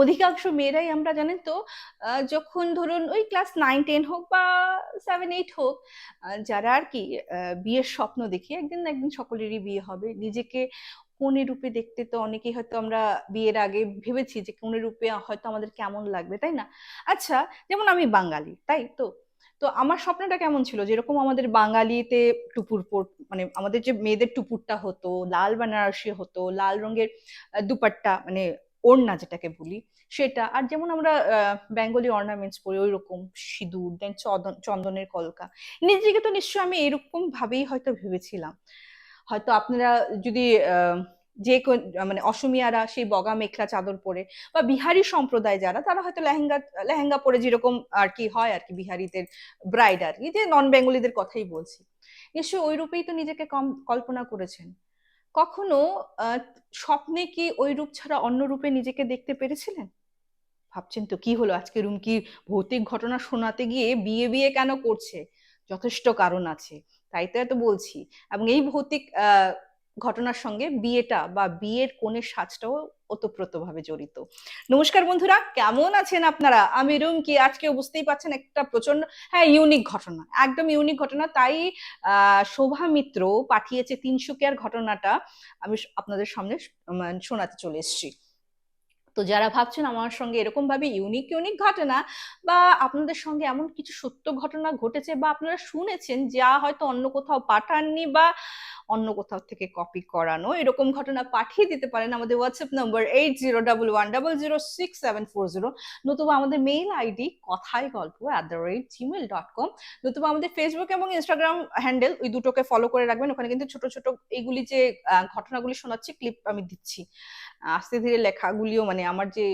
অধিকাংশ মেয়েরাই আমরা জানেন তো যখন ধরুন ওই ক্লাস নাইন, টেন হোক বা সেভেন, এইট হোক যারা আর কি বিয়ের স্বপ্ন দেখি, একদিন না একদিন সকলেরই বিয়ে হবে। নিজেকে কনে রূপে দেখতে তো অনেকেই হয়তো আমরা বিয়ের আগে ভেবেছি যে কনে রূপে হয়তো আমাদের কেমন লাগবে, তাই না? আচ্ছা যেমন আমি বাঙালি, তাই তো? তো আমার স্বপ্নটা কেমন ছিল? যেরকম আমাদের বাঙালিতে টুপুর পর মানে আমাদের যে মেয়েদের টুপুরটা হতো, লাল বেনারসি হতো, লাল রঙের দুপাট্টা মানে ওড়না যেটাকে বলি, সেটা। আর যেমন আমরা বেঙ্গলি অর্নামেন্টস পরি ওই রকম সিঁদুর দেন চন্দনের কলকা। নিজেকে তো নিশ্চয়ই আমি এরকম ভাবেই হয়তো ভেবেছিলাম। হয়তো আপনারা যদি যে মানে অসমিয়ারা সেই বগা মেখলা চাদর পরে বা বিহারি সম্প্রদায় যারা, তারা হয়তো লেহেঙ্গা লেহেঙ্গা পরে যেরকম আর কি হয় আর কি বিহারিদের ব্রাইড আর কি, যে নন বেঙ্গলিদের কথাই বলছি। নিশ্চয়ই ওই রূপেই তো নিজেকে কম, কল্পনা করেছেন। কখনো স্বপ্নে কি ওই রূপ ছাড়া অন্য রূপে নিজেকে দেখতে পেরেছিলেন? ভাবছেন তো কি হলো? আজকে রুম কি ভৌতিক ঘটনা শোনাতে গিয়ে বিয়ে বিয়ে কেন করছে? যথেষ্ট কারণ আছে। তাই তো এত বলছি। এবং এই ভৌতিক ঘটনার সঙ্গে বিয়েটা বা বিয়ের কোণের সাজটাও ওতপ্রোতভাবে জড়িত। নমস্কার বন্ধুরা, কেমন আছেন আপনারা? আমি রুম কি আজকে বুঝতেই পাচ্ছেন একটা প্রচণ্ড হ্যাঁ ইউনিক ঘটনা, একদম ইউনিক ঘটনা। তাই শোভা মিত্র পাঠিয়েছে তিনশুকিয়ার ঘটনাটা, আমি আপনাদের সামনে মানে শোনাতে চলে এসেছি। তো যারা ভাবছেন আমার সঙ্গে এরকম ভাবে ইউনিক ইউনিক ঘটনা বা আপনাদের সঙ্গে এমন কিছু সত্য ঘটনা ঘটেছে বা আপনারা শুনেছেন যা হয়তো অন্য কোথাও পাঠাননি বা অন্য কোথাও থেকে কপি করানো, এরকম ঘটনা পাঠিয়ে দিতে পারেন আমাদের WhatsApp number eight zero double one double zero six seven four zero নতুবা আমাদের mail ID Kothay Golpo at the rate Gmail dot com নতুবা আমাদের ফেসবুক এবং ইনস্টাগ্রাম হ্যান্ডেল ওই দুটোকে ফলো করে রাখবেন। ওখানে কিন্তু ছোট ছোট এইগুলি যে ঘটনাগুলি শোনাচ্ছি ক্লিপ আমি দিচ্ছি। আস্তে ধীরে লেখাগুলিও মানে আমার যে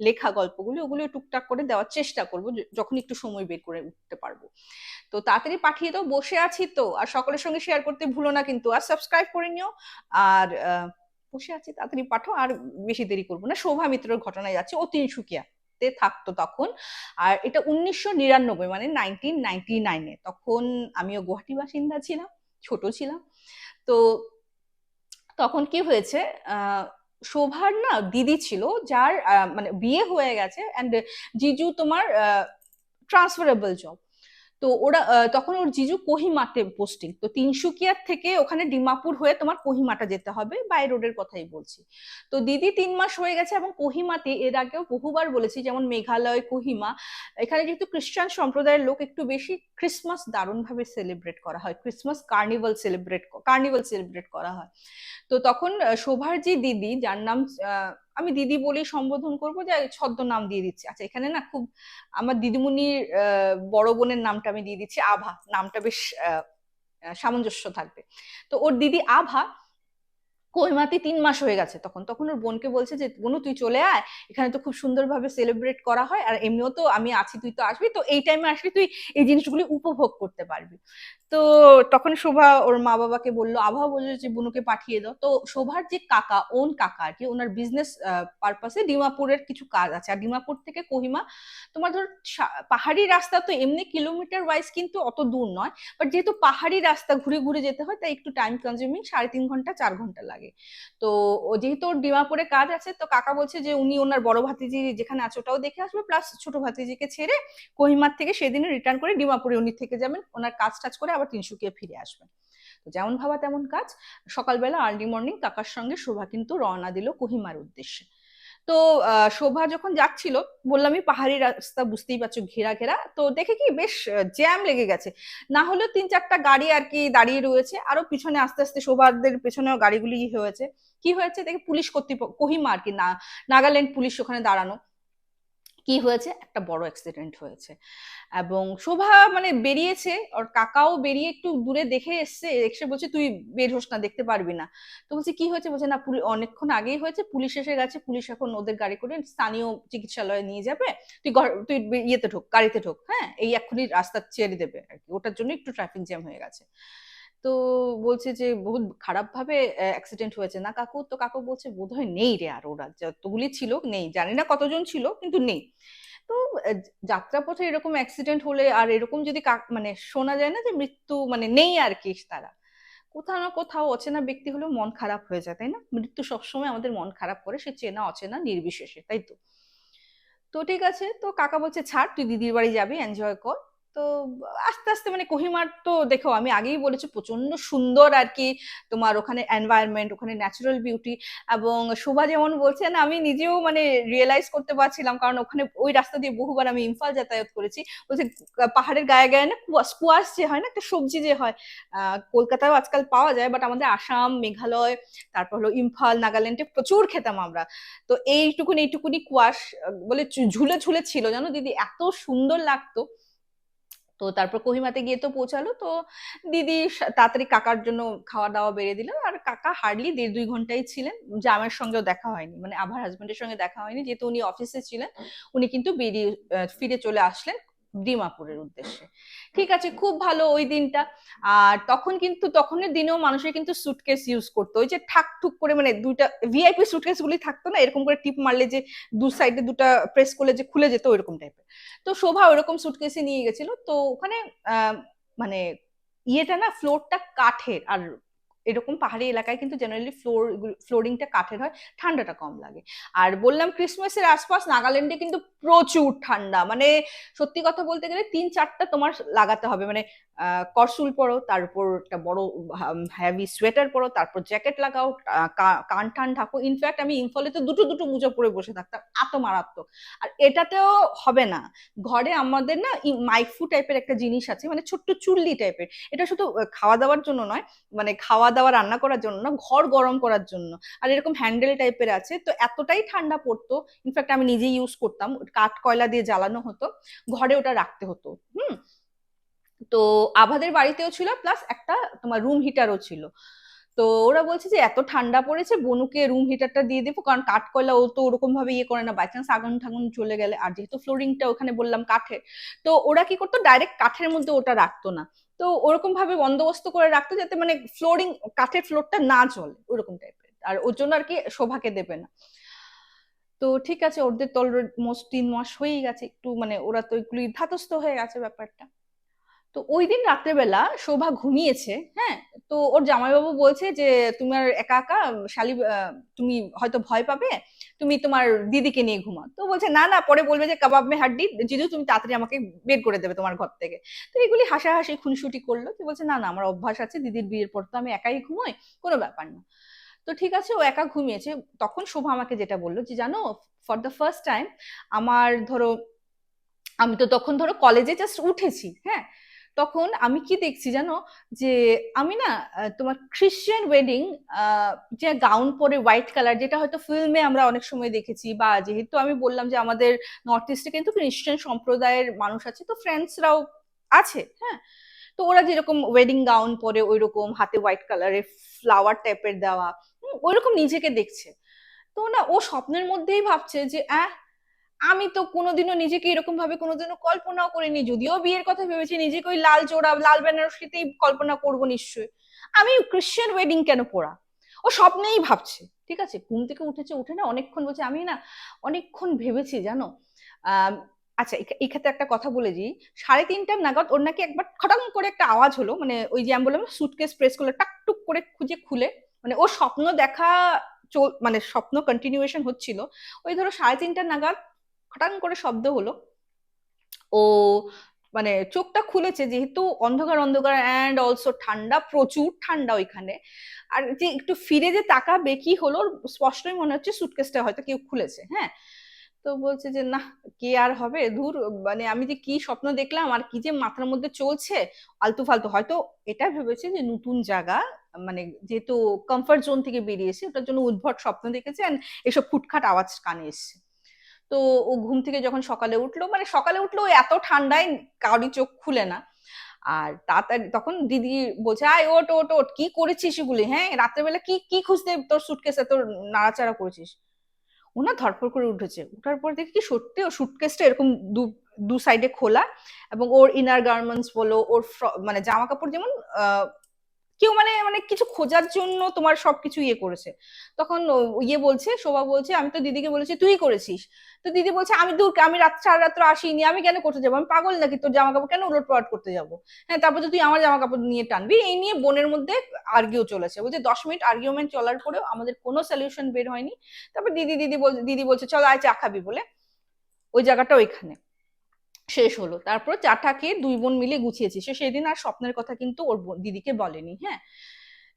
লেখা গল্পগুলি, ওগুলিও টুকটাক করে দেওয়ার চেষ্টা করব যখন একটু সময় বের করে উঠতে পারব। তো তাড়াতাড়ি পাঠিয়ে দাও, বসে আছি তো। আর সকলের সঙ্গে শেয়ার করতে ভুলো না কিন্তু। আর সাবস্ক্রাইব করে নিও। আর বসে আছি, তাড়াতাড়ি পাঠাও। আর বেশি দেরি করব না। শোভা মিত্রর ঘটনায় যাচ্ছে। ও তিনসুকিয়া থাকতো তখন। আর এটা উনিশশো নিরানব্বই মানে নাইনটিন নাইনটি নাইনে তখন আমিও গুয়াহাটি বাসিন্দা ছিলাম, ছোট ছিলাম। তো তখন কি হয়েছে? শোভার না দিদি ছিল যার মানে বিয়ে হয়ে গেছে অ্যান্ড জিজু তোমার ট্রান্সফারেবল জব তো ওরা তখন ওর জিজু কোহিমাতে পোস্টিং তো তিনসুকিয়ার থেকে ওখানে ডিমাপুর হয়ে তোমার কোহিমাটা যেতে হবে বাই রোডের কথাই বলছি। তো দিদি তিন মাস হয়ে গেছে এবং কোহিমাতে এর আগেও বহুবার বলেছি যেমন মেঘালয় কোহিমা এখানে যেহেতু খ্রিস্টান সম্প্রদায়ের লোক একটু বেশি ক্রিসমাস দারুণভাবে সেলিব্রেট করা হয় Christmas carnival celebrate carnival celebrate করা হয়। তো তখন আহ, শোভার যে দিদি যার নাম আমি দিদি বলেই সম্বোধন করব যে ছদ্ম নাম দিয়ে দিচ্ছি। আচ্ছা এখানে না খুব আমার দিদিমণির বড় বোনের নামটা আমি দিয়ে দিচ্ছি আভা। নামটা বেশ সামঞ্জস্য থাকবে। তো ওর দিদি আভা কোহিমাতে তিন মাস হয়ে গেছে তখন। তখন ওর বোনকে বলছে যে, বোনু, তুই চলে আয়। এখানে তো খুব সুন্দরভাবে সেলিব্রেট করা হয়। আর এমনিও তো আমি আছি, তুই তো আসবি। তো এই টাইমে আসলে তুই এই জিনিসগুলি উপভোগ করতে পারবি। তো তখন শোভা ওর মা বাবাকে বলল আভা বলল যে, বুনুকে পাঠিয়ে দাও। তো শোভার যে কাকা, ওন কাকা আর কি, ওনার বিজনেস পারপাসে ডিমাপুরের কিছু কাজ আছে। আর ডিমাপুর থেকে কোহিমা, তোমার ধর পাহাড়ি রাস্তা তো এমনি কিলোমিটার ওয়াইজ কিন্তু অত দূর নয়। বাট যেহেতু পাহাড়ি রাস্তা ঘুরে ঘুরে যেতে হয়, তাই একটু টাইম কনজিউমিং সাড়ে তিন ঘণ্টা, চার ঘণ্টা লাগে। তো ও যেহেতু ওর ডিমাপুরে কাজ আছে, তো কাকা বলছে যে উনি ওনার বড় ভাতিজি যেখানে আছে ওটাও দেখে আসবে প্লাস ছোট ভাতিজিকে ছেড়ে কহিমার থেকে সেদিনে রিটার্ন করে ডিমাপুরে উনি থেকে যাবেন। ওনার কাজ টাজ করে আবার তিনসুকিয়া ফিরে আসবেন। তো যেমন ভাবা তেমন কাজ। সকালবেলা আর্লি মর্নিং কাকার সঙ্গে শোভা কিন্তু রওনা দিল কহিমার উদ্দেশ্যে। তো শোভা যখন যাচ্ছিল বললামই পাহাড়ি রাস্তা, বুঝতেই পারছ, ঘেরা ঘেরা। তো দেখে কি বেশ জ্যাম লেগে গেছে। না হলেও তিন চারটা গাড়ি আর কি দাঁড়িয়ে রয়েছে। আরও পিছনে আস্তে আস্তে শোভাদের পেছনেও গাড়িগুলি হয়েছে। কি হয়েছে? দেখে পুলিশ কর্তৃপক্ষ কহিমা আর কি, না, নাগাল্যান্ড পুলিশ ওখানে দাঁড়ানো। কি হয়েছে? একটা বড় অ্যাক্সিডেন্ট হয়েছে। এবং শোভা মানে বেরিয়েছে, ওর কাকাও বেরিয়ে একটু দূরে দেখে এসছে, এসে বলছে, তুই বের হোস না, দেখতে পারবি না। তো বলছে, কি হয়েছে? বলছে, না অনেকক্ষণ আগেই হয়েছে, পুলিশ এসে গেছে, পুলিশ এখন ওদের গাড়ি করে স্থানীয় চিকিৎসালয়ে নিয়ে যাবে। তুই তুই ইয়েতে ঢোক, গাড়িতে ঢোক হ্যাঁ? এই এক্ষুনি রাস্তা ছেড়ে দেবে আর কি। ওটার জন্য একটু ট্রাফিক জ্যাম হয়ে গেছে। তো বলছে যে, বহুত খারাপ ভাবে অ্যাক্সিডেন্ট হয়েছে। না কাকু, তো কাকু বলছে বোধহয় নেই রে আর ওরা যতগুলি ছিল নেই। জানি না কতজন ছিল, কিন্তু নেই। তো যাত্রাপথে এরকম অ্যাক্সিডেন্ট হলে আর এরকম যদি মানে শোনা যায় না যে মৃত্যু মানে নেই আর কি তারা, কোথাও না কোথাও অচেনা ব্যক্তি হলেও মন খারাপ হয়ে যায়, তাই না? মৃত্যু সবসময় আমাদের মন খারাপ করে, সে চেনা, অচেনা, নির্বিশেষে, তাই তো? তো ঠিক আছে, তো কাকা বলছে, ছাড়, তুই দিদির বাড়ি যাবি এনজয় কর। তো আস্তে আস্তে মানে কোহিমার তো দেখো, আমি আগেই বলেছি প্রচণ্ড সুন্দর আর কি তোমার ওখানে এনভায়রনমেন্ট ওখানে ন্যাচারাল বিউটি এবং শোভা যেমন বলছে না, আমি নিজেও মানে রিয়েলাইজ করতে পারছিলাম কারণ ওখানে ওই রাস্তা দিয়ে বহুবার আমি ইম্ফল যাতায়াত করেছি। বলছে পাহাড়ের গায়ে গায়ে না স্কোয়াশ যে হয় না, একটা সবজি যে হয়, আহ কলকাতায় আজকাল পাওয়া যায় বাট আমাদের আসাম, মেঘালয়, তারপর হলো ইম্ফল, নাগাল্যান্ডে প্রচুর খেতাম আমরা। তো এইটুকুনি এইটুকুনি কুয়াশ বলে ঝুলে ঝুলে ছিল। জানো দিদি, এত সুন্দর লাগতো। তো তারপর কোহিমাতে গিয়ে তো পৌঁছালো। তো দিদি তাড়াতাড়ি কাকার জন্য খাওয়া দাওয়া বেড়ে দিল। আর কাকা হার্ডলি দেড় দুই ঘন্টাই ছিলেন। জামের সঙ্গেও দেখা হয়নি। মানে আমার হাজবেন্ডের সঙ্গে দেখা হয়নি। যেহেতু উনি অফিসে ছিলেন উনি কিন্তু বেরিয়ে ফিরে চলে আসলেন। ডিমাপুরের উদ্দেশ্যে। ঠিক আছে, খুব ভালো ওই দিনটা। আর তখন কিন্তু, তখনের দিনেও মানুষের কিন্তু সুটকেস ইউজ করতো। ওই যে ঠাক ঠুক করে মানে দুইটা ভিআইপি সুটকেস গুলি থাকতো না, এরকম করে টিপ মারলে যে দু সাইডে দুটা প্রেস করলে যে খুলে যেত, ওইরকম টাইপের তো শোভা ওইরকম সুটকেসে নিয়ে গেছিল। তো ওখানে মানে ইয়েটা না ফ্লোরটা কাঠের। আর এরকম পাহাড়ি এলাকায় কিন্তু জেনারেলি ফ্লোর ফ্লোরিংটা কাঠের হয়, ঠান্ডাটা কম লাগে। আর বললাম ক্রিসমাসের আশপাশ, নাগাল্যান্ডে কিন্তু প্রচুর ঠান্ডা। মানে সত্যি কথা বলতে গেলে তিন চারটা তোমার লাগাতে হবে। মানে করসুল পরো, তার উপর একটা বড় হ্যাভি সোয়েটার পরো, তারপর জ্যাকেট লাগাও কান টান ঢাকো। ইনফ্যাক্ট আমি ইনফলে তো দুটো দুটো মুজো পরে বসে থাকতাম। এত মারাত্মক। আর এটাতেও হবে না। ঘরে আমাদের না মাইফু টাইপের একটা জিনিস আছে মানে ছোট্ট চুল্লি টাইপের এটা শুধু খাওয়া দাওয়ার জন্য নয় মানে খাওয়া দাওয়া রান্না করার জন্য, ঘর গরম করার জন্য। আর এরকম হ্যান্ডেল টাইপের আছে, তো এতটাই ঠান্ডা পড়তো ইনফ্যাক্ট আমি নিজেই ইউজ করতাম, কাঠ কয়লা দিয়ে জ্বালানো হতো, ঘরে ওটা রাখতে হতো, হুম? তো আভাদের বাড়িতেও ছিল প্লাস একটা তোমার রুম হিটারও ছিল। তো ওরা বলছে যে, এত ঠান্ডা পড়েছে, বনুকে রুম হিটারটা দিয়ে দেবো, কারণ কাঠ কয়লা ও তো ওরকম ভাবে ইয়ে করে না বাই চান্স আগুন ঠাগুন চলে গেলে। আর যেহেতু ফ্লোরিংটা ওখানে বললাম কাঠের, তো ওরা কি করতো ডাইরেক্ট কাঠের মধ্যে ওটা রাখতো না। তো ওরকম ভাবে বন্দোবস্ত করে রাখতো যাতে মানে ফ্লোরিং কাঠের ফ্লোরটা না চলে, ওরকম টাইপের আর ওর জন্য আর কি শোভাকে দেবে না। তো ঠিক আছে, ওদের তো অলমোস্ট তিন মাস হয়েই গেছে, একটু মানে ওরা তো এগুলি ধাতস্থ হয়ে গেছে ব্যাপারটা। তো ওই দিন রাত্রেবেলা শোভা ঘুমিয়েছে হ্যাঁ? তো ওর জামাইবাবু বলছে যে তোমার একা একা, শালি তুমি হয়তো ভয় পাবে তুমি তোমার দিদিকে নিয়ে ঘুমা তো বলছে, না না, পরে বলবে যে কাবাব মে হাড্ডি, জিজু তুমি তাড়াতাড়ি আমাকে বের করে দেবে তোমার ঘর থেকে। তো এগুলি হাসাহাসি, খুনসুটি করল। তো বলছে, না না, আমার অভ্যাস আছে, দিদির বিয়ের পর তো আমি একাই ঘুমোই, কোনো ব্যাপার না। তো ঠিক আছে, ও একা ঘুমিয়েছে। তখন শোভা আমাকে যেটা বলল যে, জানো ফর দ্য ফার্স্ট টাইম আমার ধরো, আমি তো তখন ধরো কলেজে জাস্ট উঠেছি হ্যাঁ? তখন আমি কি দেখছি জানো? যে আমি না তোমার খ্রিশ্চান ওয়েডিং যে গাউন পরে হোয়াইট কালার যেটা হয়তো ফিল্মে আমরা অনেক সময় দেখেছি বা যেহেতু আমি বললাম যে আমাদের নর্থ ইস্টে কিন্তু খ্রিশ্চান সম্প্রদায়ের মানুষ আছে, তো ফ্রেন্ডসরাও আছে হ্যাঁ? তো ওরা যেরকম ওয়েডিং গাউন পরে ওই রকম হাতে হোয়াইট কালারের ফ্লাওয়ার টাইপের দেওয়া ওই রকম নিজেকে দেখছে। তো না, ও স্বপ্নের মধ্যেই ভাবছে যে, আহ আমি তো কোনোদিনও নিজেকে এরকম ভাবে কোনোদিনও কল্পনাও করিনি, যদিও বিয়ের কথা ভেবেছি, নিজেকে ওই লাল জোড়া, লাল বেনারসিতেই কল্পনা করব নিশ্চয়ই। আমি ক্রিশ্চিয়ান ওয়েডিং কেন পড়া? ও স্বপ্নেই ভাবছে, ঠিক আছে? ঘুম থেকে উঠেছে, উঠে না অনেকক্ষণ বলছে, আমি না অনেকক্ষণ ভেবেছি, জানো? আচ্ছা এই ক্ষেত্রে একটা কথা বলে দিই, সাড়ে তিনটার নাগাদ ওর নাকি একবার খটাং করে একটা আওয়াজ হলো মানে ওই যে আমি বললাম সুটকেস প্রেস করলে টাকটুক করে খুঁজে খুলে মানে ও স্বপ্ন দেখা মানে স্বপ্ন কন্টিনিউয়েশন হচ্ছিল, ওই ধরো সাড়ে তিনটার নাগাদ খটাং করে শব্দ হলো। ও মানে চোখটা খুলেছে যেহেতু অন্ধকার অন্ধকার অ্যান্ড অলসো ঠান্ডা, প্রচুর ঠান্ডা ওইখানে। আর যে একটু ফিরে যে তাকাবে কি হলো, স্পষ্টই মনে হচ্ছে সুটকেসটা হয়তো কেউ খুলেছে হ্যাঁ? তো বলছে যে না কে আর হবে? দূর মানে আমি যে কি স্বপ্ন দেখলাম আর কি যে মাথার মধ্যে চলছে, আলতু ফালতু। হয়তো এটা ভেবেছে যে নতুন জায়গা মানে যেহেতু কমফর্ট জোন থেকে বেরিয়েছে, ওটার জন্য উদ্ভট স্বপ্ন দেখেছে এসব ফুটখাট আওয়াজ কানে এসছে। তো ও ঘুম থেকে যখন সকালে উঠল মানে সকালে উঠল এত ঠান্ডায় কাউরি চোখ খুলে না। আর তাড়াতাড়ি তখন দিদি আয় ওট ওট ওট কি করেছিস এগুলি? হ্যাঁ রাত্রেবেলা কি কি খুঁজতে তোর সুটকেসে তোর নাড়াচাড়া করেছিস? ও না ধরপড় করে উঠেছে। উঠার পর দেখি কি সত্যি ও সুটকেসটা এরকম দু দু সাইডে খোলা এবং ওর ইনার গার্মেন্টস বলো, ওর মানে জামা কাপড় যেমন কেউ মানে মানে কিছু খোঁজার জন্য তোমার সবকিছু ইয়ে করেছে। তখন ইয়ে বলছে, শোভা বলছে, আমি তো দিদিকে বলেছি, তুই করেছিস। তো দিদি বলছে, আমি দূর, আমি রাত চার রাত্র আসিনি, আমি কেন করতে যাব? আমি পাগল নাকি? তোর জামা কাপড় কেন উলট পালট করতে যাব? হ্যাঁ তারপর তো তুই আমার জামা কাপড় নিয়ে টানবি, এই নিয়ে বোনের মধ্যে আর্গিও চলেছে। বলছে, দশ মিনিট আর্গিউমেন্ট চলার পরেও আমাদের কোনো সলিউশন বের হয়নি। তারপর দিদি দিদি বল, দিদি বলছে, চলো আয় চা খাবি বলে। ওই জায়গাটা ওইখানে। শেষ হলো। তারপর চাটাকে দুই বোন মিলে গুছিয়েছি। সে সেদিন আর স্বপ্নের কথা কিন্তু ওর দিদিকে বলেনি হ্যাঁ?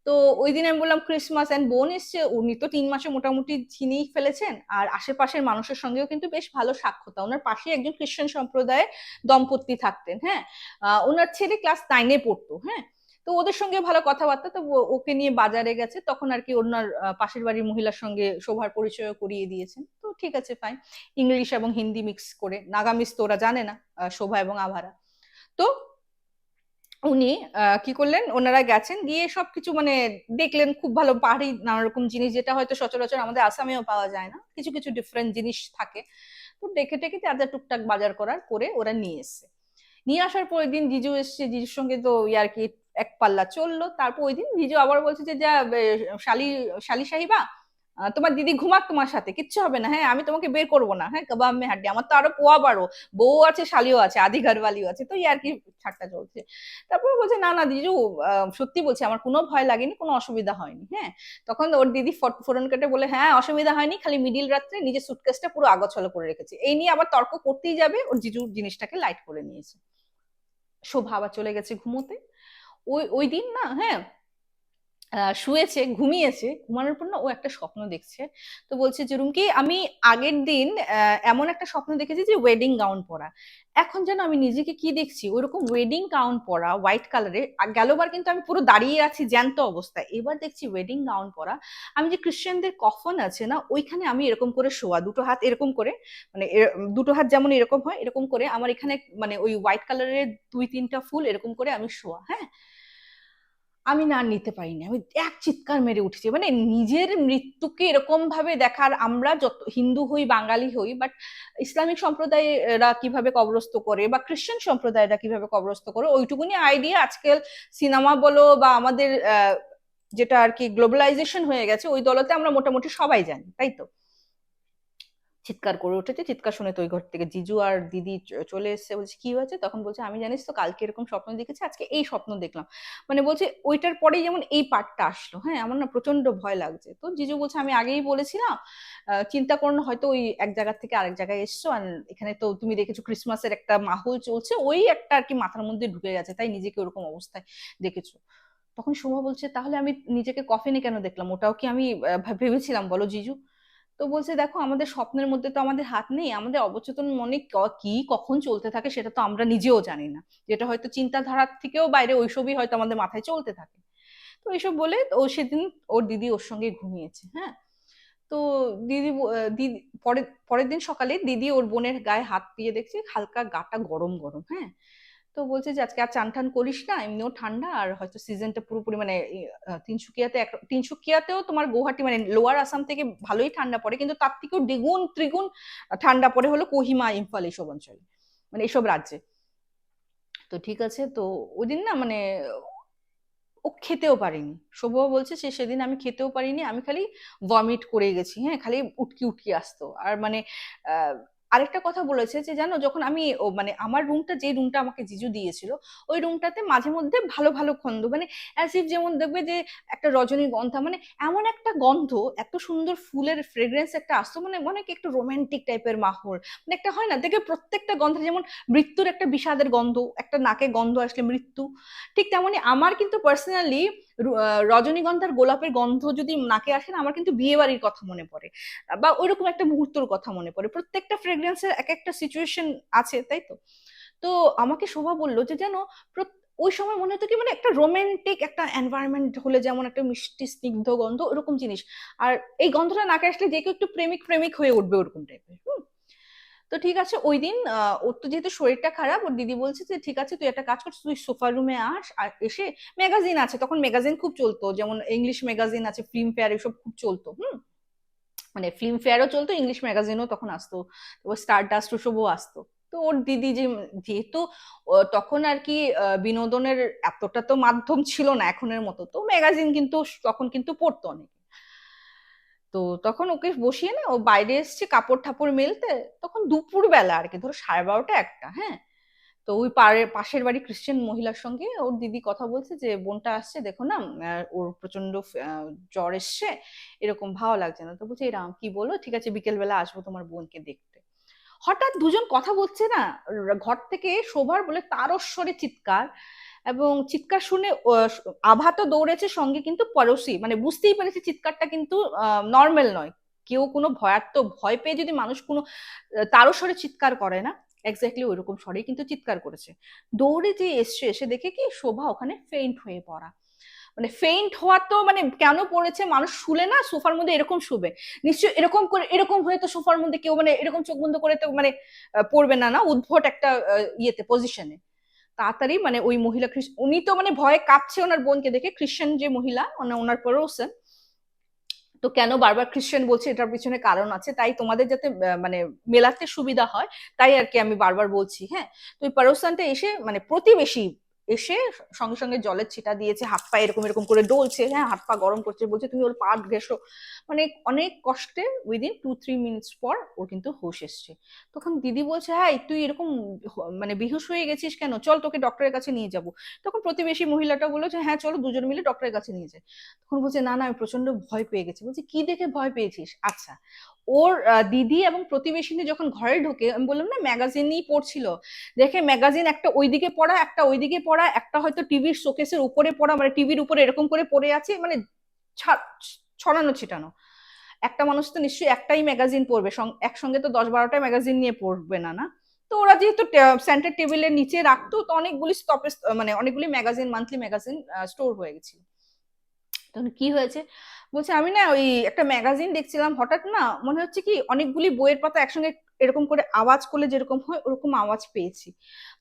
তো ওই দিন আমি বললাম ক্রিসমাস অ্যান্ড বোন এসছে, উনি তো তিন মাসে মোটামুটি চিনিয়ে ফেলেছেন। আর আশেপাশের মানুষের সঙ্গেও কিন্তু বেশ ভালো সাক্ষরতা। ওনার পাশে একজন খ্রিস্টান সম্প্রদায়ের দম্পতি থাকতেন হ্যাঁ? ওনার ছেলে ক্লাস নাইনে পড়তো হ্যাঁ? তো ওদের সঙ্গে ভালো কথাবার্তা, তো ওকে নিয়ে বাজারে গেছে। তখন আর কি ওনার পাশের বাড়ির মহিলার সঙ্গে শোভার পরিচয় করিয়ে দিয়েছেন। তো ঠিক আছে ফাইন ইংলিশ এবং হিন্দি মিক্স করে নাগামিস তো ওরা জানে না শোভা এবং আভারা। তো উনি কি করলেন? ওনারা গেছেন, গিয়ে সবকিছু মানে দেখলেন, খুব ভালো পাহাড়ি নানা রকম জিনিস, যেটা হয়তো সচরাচর আমাদের আসামেও পাওয়া যায় না। কিছু কিছু ডিফারেন্ট জিনিস থাকে। তো দেখে টেকে যা টুকটাক বাজার করার করে ওরা নিয়ে এসছে। নিয়ে আসার পর দিন জিজু এসছে, জিজুর সঙ্গে তো ইয়ার কি, এক পাল্লা চলল। তারপর ওই দিন জিজু আবার বলছে যে, যা শালি শালি সাহিবা তোমার দিদি ঘুমাক তোমার সাথে, কিচ্ছু হবে না হ্যাঁ আমি তোমাকে বের করব না হ্যাঁ কবাব মে হাড্ডি, আমার তো আরও পোয়া বারো, বউ আছে, শালিও আছে, আদি ঘরওয়ালিও আছে, তো আর কি ঠাট্টা চলছে। তারপর বলছে, না না, দিজু সত্যি বলছে, আমার কোনো ভয় লাগেনি, কোনো অসুবিধা হয়নি হ্যাঁ। তখন ওর দিদি ফোরন কেটে বলে হ্যাঁ অসুবিধা হয়নি, খালি মিডিল রাত্রে নিজের সুটকেসটা পুরো আগছল করে রেখেছে। এই নিয়ে আবার তর্ক করতেই যাবে, ওর জিজু জিনিসটাকে লাইট করে নিয়েছে। শোভা আবার চলে গেছে ঘুমোতে। ওই ওই দিন না হ্যাঁ শুয়েছে, ঘুমিয়েছে, ঘুমানোর পর না ও একটা স্বপ্ন দেখছে। তো বলছে যেরুম কি আমি আগের দিন এমন একটা স্বপ্ন দেখেছি যে ওয়েডিং গাউন পরা। এখন যেন আমি নিজেকে কি দেখছি? ওইরকম ওয়েডিং গাউন পরা হোয়াইট কালারের গেলবার কিন্তু আমি পুরো দাঁড়িয়ে আছি জ্যান্ত অবস্থায়। এবার দেখছি ওয়েডিং গাউন পরা। আমি যে খ্রিস্টানদের কফন আছে না, ওইখানে আমি এরকম করে শোয়া, দুটো হাত এরকম করে মানে দুটো হাত যেমন এরকম হয়, এরকম করে আমার এখানে মানে ওই হোয়াইট কালারের দুই তিনটা ফুল এরকম করে আমি শোয়া হ্যাঁ? আমি না নিতে পারিনি। আমি এক চিৎকার মেরে উঠেছি। মানে নিজের মৃত্যুকে এরকম ভাবে দেখার আমরা যত হিন্দু হই, বাঙালি হই বাট ইসলামিক সম্প্রদায়রা কীভাবে কবরস্থ করে বা খ্রিস্টান সম্প্রদায়রা কীভাবে কবরস্থ করে, ওইটুকুনি আইডিয়া আজকাল সিনেমা বলো বা আমাদের যেটা আর কি গ্লোবালাইজেশন হয়ে গেছে, ওই দলতে আমরা মোটামুটি সবাই জানি, তাই তো? চিৎকার করে উঠেছে। চিৎকার শুনে তো ওই ঘর থেকে জিজু আর দিদি চলে এসছে। বলছে, কি হয়েছে? তখন বলছে, আমি জানিস তো, কালকে এরকম স্বপ্ন দেখেছি, আজকে এই স্বপ্ন দেখলাম। মানে বলছে, ওইটার পরেই যেমন এই পার্টটা আসলো। হ্যাঁ আমার না প্রচণ্ড ভয় লাগছে। তো জিজু বলছে, আমি আগেই বলেছিলাম চিন্তা করুন হয়তো ওই এক জায়গা থেকে আরেক জায়গায় এসছো। আর এখানে তো তুমি দেখেছ, ক্রিসমাসের একটা মাহল চলছে। ওই একটা আর কি মাথার মধ্যে ঢুকে গেছে, তাই নিজেকে ওরকম অবস্থায় দেখেছ। তখন শোভা বলছে, তাহলে আমি নিজেকে কফিনে কেন দেখলাম? ওটাও কি আমি ভেবেছিলাম? বলো, জিজু। তো বলছে, দেখো, আমাদের স্বপ্নের মধ্যে তো আমাদের হাত নেই। আমাদের অবচেতন মনে কি কখন চলতে থাকে সেটা তো আমরা নিজেও জানি না। যেটা হয়তো চিন্তাধারার থেকেও বাইরে, ওইসবই হয়তো আমাদের মাথায় চলতে থাকে। তো এইসব বলে ও সেদিন ওর দিদি ওর সঙ্গে ঘুমিয়েছে হ্যাঁ? তো দিদি দিদি, পরের পরের দিন সকালে দিদি ওর বোনের গায়ে হাত দিয়ে দেখছে হালকা গাটা গরম গরম হ্যাঁ? তো বলছে যে, আজকে আর চান টান করিস না, এমনিও ঠান্ডা, আর হয়তো সিজনটা পুরোপুরি মানে তিনসুকিয়াতে তিনসুকিয়াতেও তোমার গুয়াহাটি মানে লোয়ার আসাম থেকে ভালোই ঠান্ডা পড়ে, কিন্তু তার থেকেও দ্বিগুণ, ত্রিগুণ ঠান্ডা পড়ে হলো কোহিমা, ইম্ফল এইসব অঞ্চলে মানে এইসব রাজ্যে। তো ঠিক আছে, তো ওই দিন না মানে ও খেতেও পারিনি। শোভা বলছে, সে সেদিন আমি খেতেও পারিনি, আমি খালি ভমিট করে গেছি। হ্যাঁ খালি উটকি উটকি আসতো। আর মানে আরেকটা কথা বলেছে যে, জানো, যখন আমি মানে আমার রুমটা যে রুমটা আমাকে জিজু দিয়েছিল, ওই রুমটাতে মাঝে মধ্যে ভালো ভালো গন্ধ মানে অ্যাজ যেমন দেখবে যে, একটা রজনীগন্ধা মানে এমন একটা গন্ধ, এত সুন্দর ফুলের ফ্রেগ্রেন্স একটা আসতো মানে মনে কি একটু রোমান্টিক টাইপের মাহর মানে একটা হয় না দেখে প্রত্যেকটা গন্ধে যেমন মৃত্যুর একটা বিষাদের গন্ধ, একটা নাকে গন্ধ আসলে মৃত্যু, ঠিক তেমনই আমার কিন্তু পার্সোনালি রজনীগন্ধার গোলাপের গন্ধ যদি নাকে আসে না, আমার কিন্তু বিয়ে বাড়ির কথা মনে পড়ে। বা ওইরকম একটা মুহূর্তের কথা মনে পড়ে। প্রত্যেকটা ফ্রেগ্রেন্সের এক একটা সিচুয়েশন আছে, তাই তো? তো আমাকে শোভা বলল যে যেন ওই সময় মনে হতো কি মানে একটা রোমান্টিক একটা এনভায়রনমেন্ট হলে যেমন একটা মিষ্টি, স্নিগ্ধ গন্ধ, ওরকম জিনিস। আর এই গন্ধটা নাকে আসলে যে কেউ একটু প্রেমিক প্রেমিক হয়ে উঠবে ওরকম টাইপের হুম? তো ঠিক আছে, ওই দিন ওর তো যেহেতু শরীরটা খারাপ, ওর দিদি বলছে যে, ঠিক আছে, তুই একটা কাজ কর, তুই সোফা রুমে আস, আর এসে ম্যাগাজিন আছে। তখন ম্যাগাজিন খুব চলতো, যেমন ইংলিশ ম্যাগাজিন আছে ফিল্ম ফেয়ার এসব খুব চলতো, হুম? মানে ফিল্ম ফেয়ারও চলতো ইংলিশ ম্যাগাজিনও তখন আসতো স্টার ডাস্ট ওসবও আসতো। তো ওর দিদি যে, যেহেতু তখন আর কি বিনোদনের এতটা তো মাধ্যম ছিল না এখনের মতো, তো ম্যাগাজিন কিন্তু, তখন কিন্তু পড়তো অনেক। তো তখন ওকে বসিয়ে না, ও বাইরে এসছে কাপড় ঠাপড় মেলতে, তখন দুপুর বেলা আর কি, ধরো সাড়ে বারোটা একটা হ্যাঁ? তো ওই পাশের বাড়ি খ্রিস্টান মহিলার সঙ্গে ওর দিদি কথা বলছে যে, বোনটা আসছে, দেখো না ওর প্রচণ্ড জ্বর এসছে, এরকম ভালো লাগছে না। তো বলছে এরাম কি বলো? ঠিক আছে বিকেল বেলা আসব তোমার বোনকে দেখতে। হঠাৎ দুজন কথা বলছে না, ঘর থেকে শোভার বলে তারস্বরে চিৎকার এবং চিৎকার শুনে আভা তো দৌড়েছে সঙ্গে কিন্তু পরশি। মানে বুঝতেই পেরেছে চিৎকারটা কিন্তু নর্মাল নয়। কেউ কোনো ভয়াত্ম ভয় পেয়ে যদি মানুষ কোনো তারও স্বরে চিৎকার করে না এক্স্যাক্টলি ওইরকম স্বরেই কিন্তু চিৎকার করেছে। দৌড়ে যে এসছে, এসে দেখে কি শোভা ওখানে ফেইন্ট হয়ে পড়া। মানে ফেইন্ট হওয়া তো মানে কেন পড়েছে, মানুষ শুলে না, সোফার মধ্যে এরকম শুবে। নিশ্চয় এরকম করে, এরকম হয়ে তো সোফার মধ্যে কেউ মানে এরকম চোখ বন্ধ করে তো মানে পড়বে না না? উদ্ভট একটা ইয়েতে পজিশনে তাড়াতাড়ি মানে ওই মহিলা উনি তো মানে ভয়ে কাঁপছে ওনার বোনকে দেখে খ্রিস্টান যে মহিলা ওনার পরোসেন তো কেন বারবার খ্রিস্টান বলছে এটার পিছনে কারণ আছে? তাই তোমাদের যাতে মানে মেলাতে সুবিধা হয়, তাই আর কি আমি বারবার বলছি হ্যাঁ? তো ওই পারোসানটা এসে মানে প্রতিবেশী এসে সঙ্গে সঙ্গে জলের ছিটা দিয়েছে, হাত পা এরকম এরকম করে ডলছে হ্যাঁ হাত পা গরম করছে, বলছে তুমি ওর পা ঘেসো মানে অনেক কষ্টে উইদিন টু থ্রি মিনিটস পর ওর কিন্তু হোশ এসছে। তখন দিদি বলছে হ্যাঁ তুই এরকম মানে বিহুশ হয়ে গেছিস কেন? চল তোকে ডক্টরের কাছে নিয়ে যাব। তখন প্রতিবেশী মহিলাটা বলল যে হ্যাঁ চলো দুজন মিলে ডক্টরের কাছে নিয়ে যায় তখন বলছে, না না, আমি প্রচণ্ড ভয় পেয়ে গেছি। বলছে, কি দেখে ভয় পেয়েছিস? আচ্ছা ওর দিদি এবং প্রতিবেশিনী যখন ঘরে ঢোকে, আমি বললাম, না, ম্যাগাজিনই পড়ছিল। দেখে ম্যাগাজিন একটা ওইদিকে পড়া, একটা ওইদিকে পড়া, একটা হয়তো টিভির শোকেসের উপরে পড়া মানে টিভির উপরে এরকম করে পড়ে আছে মানে ছড়ানো, ছিটানো। একটা মানুষ তো নিশ্চয়ই একটাই ম্যাগাজিন পড়বে একসঙ্গে তো দশ বারোটা ম্যাগাজিন নিয়ে পড়বে না না? তো ওরা যেহেতু সেন্টার টেবিলের নিচে রাখতো, তো অনেকগুলি স্টপেজ মানে অনেকগুলি ম্যাগাজিন, মান্থলি ম্যাগাজিন স্টোর হয়ে গেছিল। তখন কি হয়েছে? বলছে, আমি না ওই একটা ম্যাগাজিন দেখছিলাম, হঠাৎ না মনে হচ্ছে কি অনেকগুলি বইয়ের পাতা একসঙ্গে এরকম করে আওয়াজ করলে যেরকম হয়, ওরকম আওয়াজ পেয়েছি।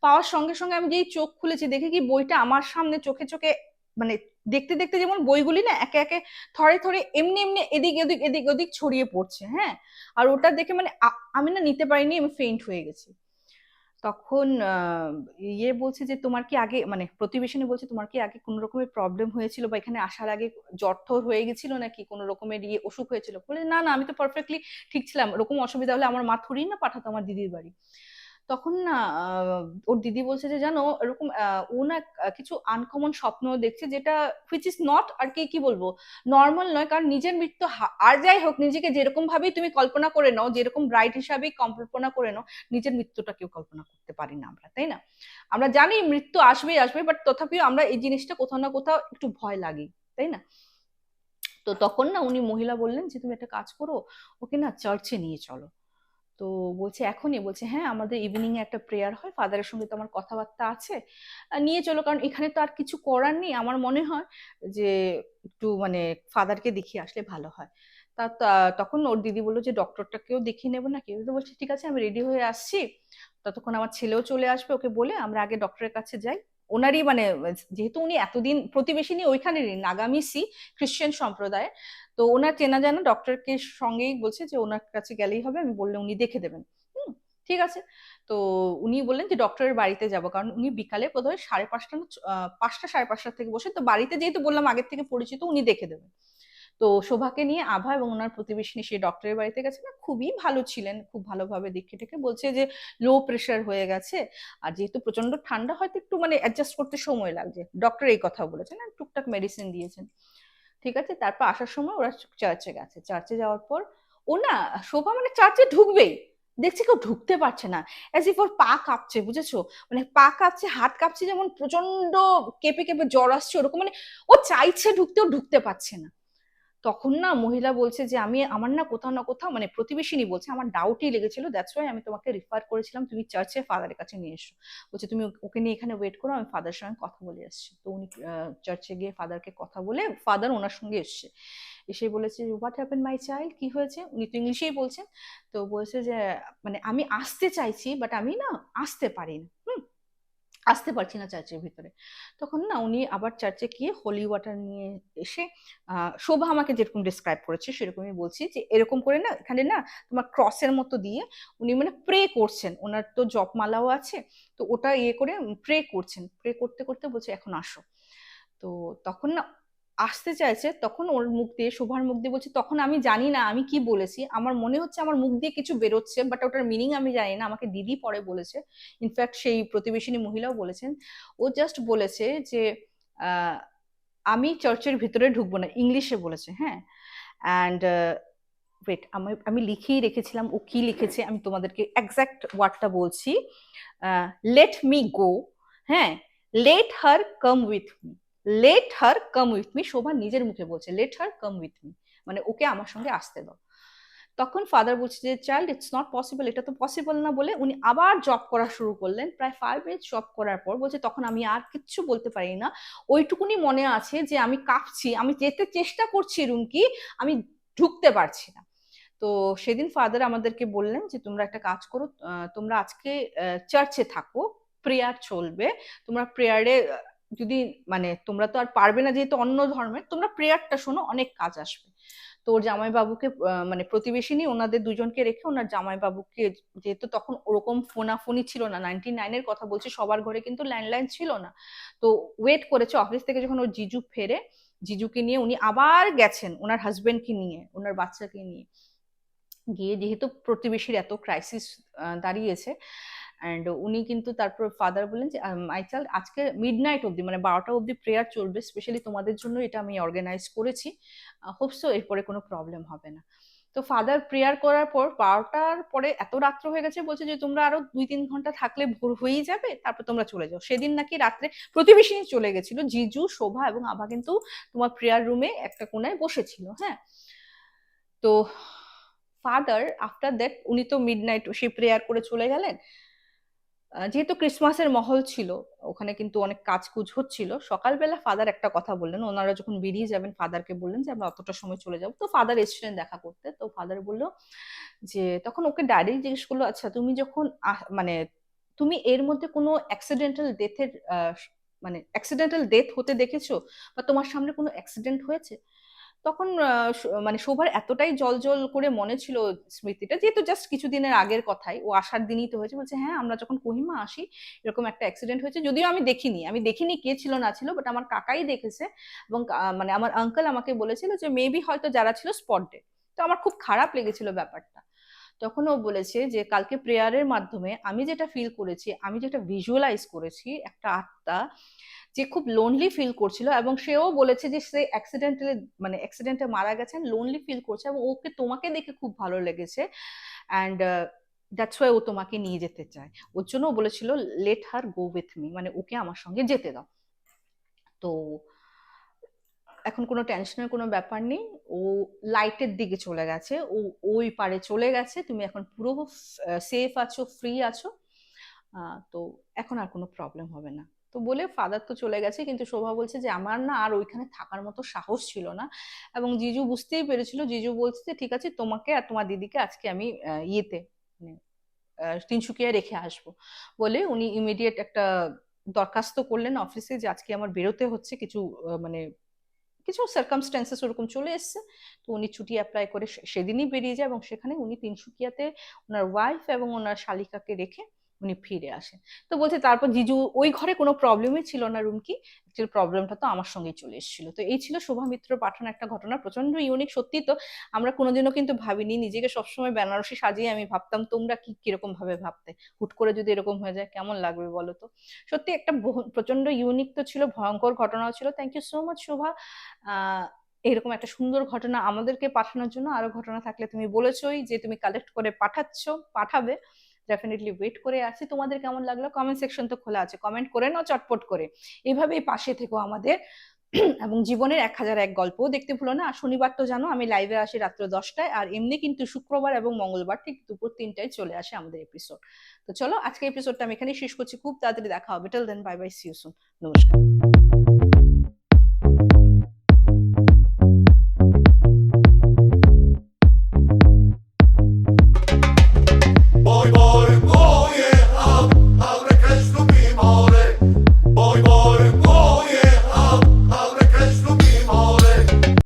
পাওয়ার সঙ্গে সঙ্গে আমি যেই চোখ খুলেছি, দেখে কি বইটা আমার সামনে চোখে চোখে মানে দেখতে দেখতে যেমন বইগুলি না একে একে থরে থরে এমনি এমনি এদিক এদিক এদিক ওদিক ছড়িয়ে পড়ছে হ্যাঁ? আর ওটা দেখে মানে আমি না নিতে পারিনি, আমি ফেইন্ট হয়ে গেছি। তখন ইয়ে বলছে যে, তোমার কি আগে মানে প্রতিবেশী বলছে, তোমার কি আগে কোনো রকমের প্রবলেম হয়েছিল বা এখানে আসার আগে জ্বর ঠর হয়ে গেছিল নাকি? কোনো রকমের ইয়ে অসুখ হয়েছিল? বলে, না না, আমি তো পারফেক্টলি ঠিক ছিলাম। ওরকম অসুবিধা হলে আমার মা থুড়ি না পাঠাতো আমার দিদির বাড়ি। তখন না ওর দিদি বলছে যে, জানো, এরকম ও না কিছু আনকমন স্বপ্ন দেখছে যেটা হুইচ ইজ নট আর কি কি বলব নর্মাল নয়। কারণ নিজের মৃত্যু আর যাই হোক, নিজেকে যেরকম ভাবেই তুমি কল্পনা করে নাও, যেরকম ব্রাইট হিসাবেই কল্পনা করে নাও, নিজের মৃত্যুটা কেউ কল্পনা করতে পারি না আমরা, তাই না? আমরা জানি মৃত্যু আসবেই আসবে বাট তথাপিও আমরা এই জিনিসটা কোথাও না কোথাও একটু ভয় লাগে তাই না? তো তখন না, উনি মহিলা বললেন যে, তুমি একটা কাজ করো, ওকে না চার্চে নিয়ে চলো। তো বলছে, এখনই? বলছে হ্যাঁ আমাদের ইভিনিং এ একটা প্রেয়ার হয় ফাদারের সঙ্গে তো আমার কথাবার্তা আছে নিয়ে চলো, কারণ এখানে তো আর কিছু করার নেই, আমার মনে হয় যে একটু মানে ফাদারকে দেখিয়ে আসলে ভালো হয়। তা তখন ওর দিদি বলল যে, ডক্টরটাকেও দেখিয়ে নেব নাকি? তো বলছে, ঠিক আছে, আমি রেডি হয়ে আসছি। ততক্ষণ আমার ছেলেও চলে আসবে, ওকে বলে আমরা আগে ডক্টরের কাছে যাই। ওনারই মানে যেহেতু উনি এতদিন প্রতিবেশিনী ওইখানেরই, নাগামিসি খ্রিস্টান সম্প্রদায় তো ওনার চেনা জানা ডক্টরকে সঙ্গেই বলছে যে, ওনার কাছে গেলেই হবে। আমি বললে, উনি দেখে দেবেন। হুম, ঠিক আছে। তো উনি বললেন যে ডক্টরের বাড়িতে যাব। কারণ উনি বিকালে বোধহয় সাড়ে পাঁচটা না পাঁচটা সাড়ে পাঁচটা থেকে বসে, তো বাড়িতে যেহেতু বললাম আগের থেকে পরিচিত, উনি দেখে দেবেন। তো শোভাকে নিয়ে আভা এবং ওনার প্রতিবেশী সেই ডক্টরের বাড়িতে গেছে না, খুবই ভালো ছিলেন, খুব ভালোভাবে দেখে টেকে বলছে যে লো প্রেশার হয়ে গেছে। আর যেহেতু প্রচণ্ড ঠান্ডা, হয়তো একটু মানে অ্যাডজাস্ট করতে সময় লাগছে। ডক্টর এই কথা বলেছেন টুকটাক মেডিসিন দিয়েছেন। ঠিক আছে? তারপর আসার সময় ওরা চার্চে গেছে। চার্চে যাওয়ার পর ও না, শোভা মানে চার্চে ঢুকবেই। দেখছি কেউ ঢুকতে পারছে না। অ্যাজ ইফ ওর পা কাঁপছে, বুঝেছ? মানে পা কাঁপছে, হাত কাঁপছে, যেমন প্রচণ্ড কেঁপে কেঁপে জ্বর আসছে, ওরকম মানে ও চাইছে ঢুকতে ও ঢুকতে পারছে না। তখন না মহিলা বলছে যে, আমি, আমার না কোথাও না কোথাও মানে প্রতিবেশিনী বলছে, আমার ডাউটই লেগেছিল দ্যাটস ওয়াই আমি তোমাকে রিফার করেছিলাম, তুমি চার্চে ফাদারের কাছে নিয়ে এসো। বলছে, তুমি ওকে নিয়ে এখানে ওয়েট করো, আমি ফাদারের সঙ্গে কথা বলে আসছি। তো উনি চার্চে গিয়ে ফাদারকে কথা বলে ফাদার ওনার সঙ্গে এসছে। এসে বলেছে হোয়াট হ্যাপেন মাই চাইল্ড কি হয়েছে? উনি তো ইংলিশেই বলছেন, তো বলছে যে মানে আমি আসতে চাইছি বাট আমি না আসতে পারি না আসতে পারছি না চার্চের ভিতরে। তখন না উনি আবার চার্চে গিয়ে হোলি ওয়াটার নিয়ে এসে শোভা আমাকে যেরকম ডিসক্রাইব করেছে সেরকমই বলছি যে, এরকম করে না এখানে না তোমার ক্রসের মতো দিয়ে উনি মানে প্রে করছেন। ওনার তো জপমালাও আছে, তো ওটা ইয়ে করে প্রে করছেন। প্রে করতে করতে বলছে, এখন আসো। তো তখন না আসতে চাইছে, তখন ওর মুখ দিয়ে, শোভার মুখ দিয়ে বলছে, তখন আমি জানি না, আমি কি বলেছি? আমার মনে হচ্ছে আমার মুখ দিয়ে কিছু বেরোচ্ছে বাট ওটার মিনিং আমি জানি না। আমাকে দিদি পরে বলেছে। ইনফ্যাক্ট সেই প্রতিবেশিনী মহিলাও বলেছেন। ও জাস্ট বলেছে যে আমি চার্চের ভিতরে ঢুকবো না। ইংলিশে বলেছে হ্যাঁ? অ্যান্ড ওয়েট আমি আমি লিখেই রেখেছিলাম। ও কি লিখেছে? আমি তোমাদেরকে এক্সাক্ট ওয়ার্ডটা বলছি। লেট মি গো হ্যাঁ? Let her come with me let her come with me Shobha নিজের মুখে বলছে let her come with me মানে ওকে আমার সঙ্গে আসতে দাও। তখন ফাদার বলছে যে চাইল্ড ইটস নট পসিবল এটা তো পসিবল না বলে উনি আবার জব করা শুরু করলেন। প্রায় ফাইভ মিনিট জব করার পর বলছে, তখন আমি আর কিচ্ছু বলতে পারি না। ওইটুকুনি মনে আছে যে, আমি কাঁপছি, আমি যেতে চেষ্টা করছি রুমকি, আমি ঢুকতে পারছি না। তো সেদিন ফাদার আমাদেরকে বললেন যে, তোমরা একটা কাজ করো তোমরা আজকে চার্চে থাকো প্রেয়ার চলবে। তোমরা প্রেয়ারে যদি মানে তোমরা তো আর পারবে না যেহেতু অন্য ধর্মের, তোমরা প্রেয়ারটা শোনো, অনেক কাজ আসবে। তো ওর জামাইবাবুকে মানে প্রতিবেশিনী ওনাদের দুজনকে রেখে ওনার জামাইবাবুকে যেহেতু তখন ওরকম ফোনাফোনি ছিল না নাইনটি নাইনের কথা বলছি, সবার ঘরে কিন্তু ল্যান্ডলাইন ছিল না। তো ওয়েট করেছে অফিস থেকে যখন ওর জিজু ফেরে, জিজুকে নিয়ে উনি আবার গেছেন ওনার হাজবেন্ডকে নিয়ে, ওনার বাচ্চাকে নিয়ে। গিয়ে যেহেতু প্রতিবেশীর এত ক্রাইসিস দাঁড়িয়েছে অ্যান্ড উনি কিন্তু তারপর ফাদার বললেন যে আই চাল আজকে মিড নাইট অব্দি মানে বারোটা অব্দি প্রেয়ার চলবে স্পেশালি তোমাদের জন্য এটা আমি অর্গানাইজ করেছি। হোপসো এরপরে কোনো প্রবলেম হবে না। তো ফাদার প্রেয়ার করার পর বারোটার পরে এত রাত্র হয়ে গেছে, বলছে যে, তোমরা আরও দুই তিন ঘণ্টা থাকলে ভোর হয়েই যাবে, তারপর তোমরা চলে যাও। সেদিন নাকি রাত্রে প্রতিবেশী চলে গেছিল, জিজু, শোভা এবং আভা কিন্তু তোমার প্রেয়ার রুমে একটা কোনায় বসেছিল হ্যাঁ? তো ফাদার আফটার দ্যাট উনি তো মিড নাইট সে প্রেয়ার করে চলে গেলেন। যেহেতু ক্রিসমাসের মহল ছিল, ওখানে কিন্তু অনেক কাজকুজ হচ্ছিল, সকালবেলা ফাদার একটা কথা বললেন, ওনারা যখন বেরিয়ে যাবেন ফাদারকে বললেন যে, আমরা অতটা সময় চলে যাব। তো ফাদার এসছিলেন দেখা করতে, তো ফাদার বলল যে, তখন ওকে ডাইরেক্ট জিজ্ঞেস করল আচ্ছা তুমি যখন মানে তুমি এর মধ্যে কোনো অ্যাক্সিডেন্টাল ডেথের মানে অ্যাক্সিডেন্টাল ডেথ হতে দেখেছ বা তোমার সামনে কোনো অ্যাক্সিডেন্ট হয়েছে? তখন মানে শোভার এতটাই জল জল করে মনে ছিল স্মৃতিটা, যেহেতু জাস্ট কিছুদিনের আগের কথাই। ও আসার দিনই তো হয়েছে, বলছে হ্যাঁ আমরা যখন কোহিমা আসি, এরকম একটা অ্যাক্সিডেন্ট হয়েছে। যদিও আমি দেখিনি আমি দেখিনি কে ছিল না ছিল বাট আমার কাকাই দেখেছে এবং মানে আমার আঙ্কেল আমাকে বলেছিল যে মেবি হয়তো যারা ছিল স্পট তো আমার খুব খারাপ লেগেছিল ব্যাপারটা। তখন ও বলেছে যে, কালকে প্রেয়ারের মাধ্যমে আমি যেটা ফিল করেছি, আমি যেটা ভিজুয়ালাইজ করেছি, একটা আত্মা যে খুব লোনলি ফিল করছিল এবং সেও বলেছে যে সে অ্যাক্সিডেন্টে মানে অ্যাক্সিডেন্টে মারা গেছেন লোনলি ফিল করছে এবং ওকে তোমাকে দেখে খুব ভালো লেগেছে অ্যান্ড দ্যাটস ওয়াই ও তোমাকে নিয়ে যেতে চায়। ওর জন্য বলেছিল let her go with me মানে ওকে আমার সঙ্গে যেতে দাও। তো এখন কোনো টেনশনের কোনো ব্যাপার নেই। ও লাইটের দিকে চলে গেছে। ও, ওই পারে চলে গেছে। তুমি এখন পুরো সেফ আছো ফ্রি আছো। তো এখন আর কোনো প্রবলেম হবে না। তো বলে ফাদার তো চলে গেছে, কিন্তু শোভা বলছে যে আমার না আর ওইখানে থাকার মতো সাহস ছিল না। এবং জিজু বুঝতেই পেরেছিল, জিজু বলছে যে ঠিক আছে, তোমাকে আর তোমার দিদিকে আজকে আমি ইয়েতে মানে তিনসুকিয়া রেখে আসব। বলে উনি ইমিডিয়েট একটা দরখাস্ত করলেন অফিসে যে আজকে আমার বেরোতে হচ্ছে, কিছু মানে কিছু সার্কামস্ট্যান্সেস ওরকম চলে এসছে। তো উনি ছুটি অ্যাপ্লাই করে সেদিনই বেরিয়ে যায় এবং সেখানে উনি তিনসুকিয়াতে ওনার ওয়াইফ এবং ওনার শালিকাকে রেখে উনি ফিরে আসেন। তো বলছে, তারপর জিজু, ওই ঘরে কোনো প্রবলেমই ছিল না রুমকি? অ্যাকচুয়ালি প্রবলেমটা তো আমার সঙ্গেই চলে এসেছিল। তো এই ছিল শোভা মিত্র পাঠানো একটা ঘটনা প্রচণ্ড ইউনিক সত্যি তো। আমরা কোনোদিনও কিন্তু ভাবিনি, নিজেকে সবসময় বেনারসি সাজিয়ে আমি ভাবতাম, তোমরা কি কীরকম ভাবে ভাবতে? হুট করে যদি এরকম হয়ে যায়, কেমন লাগবে বলো তো? সত্যি একটা প্রচণ্ড ইউনিক তো ছিল, ভয়ঙ্কর ঘটনাও ছিল। Thank you so much Shobha. এরকম একটা সুন্দর ঘটনা আমাদেরকে পাঠানোর জন্য আরও ঘটনা থাকলে তুমি বলেছোই যে, তুমি কালেক্ট করে পাঠাচ্ছ, পাঠাবে। ডেফিনেটলি ওয়েট করে আছি। তোমাদের কেমন লাগল? কমেন্ট সেকশন তো খোলা আছে। কমেন্ট করে নাও চটপট করে। এভাবেই পাশে থেকো আমাদের। এবং জীবনের এক হাজার এক গল্প দেখতে ভুলো না। আর শনিবার তো জানো, আমি লাইভে আসি রাত্র দশটায়। আর এমনি কিন্তু শুক্রবার এবং মঙ্গলবার ঠিক দুপুর তিনটায় চলে আসে আমাদের এপিসোড তো চলো আজকে এপিসোডটা আমি এখানে শেষ করছি। খুব তাড়াতাড়ি দেখা হবে। Till then bye bye see you soon নমস্কার।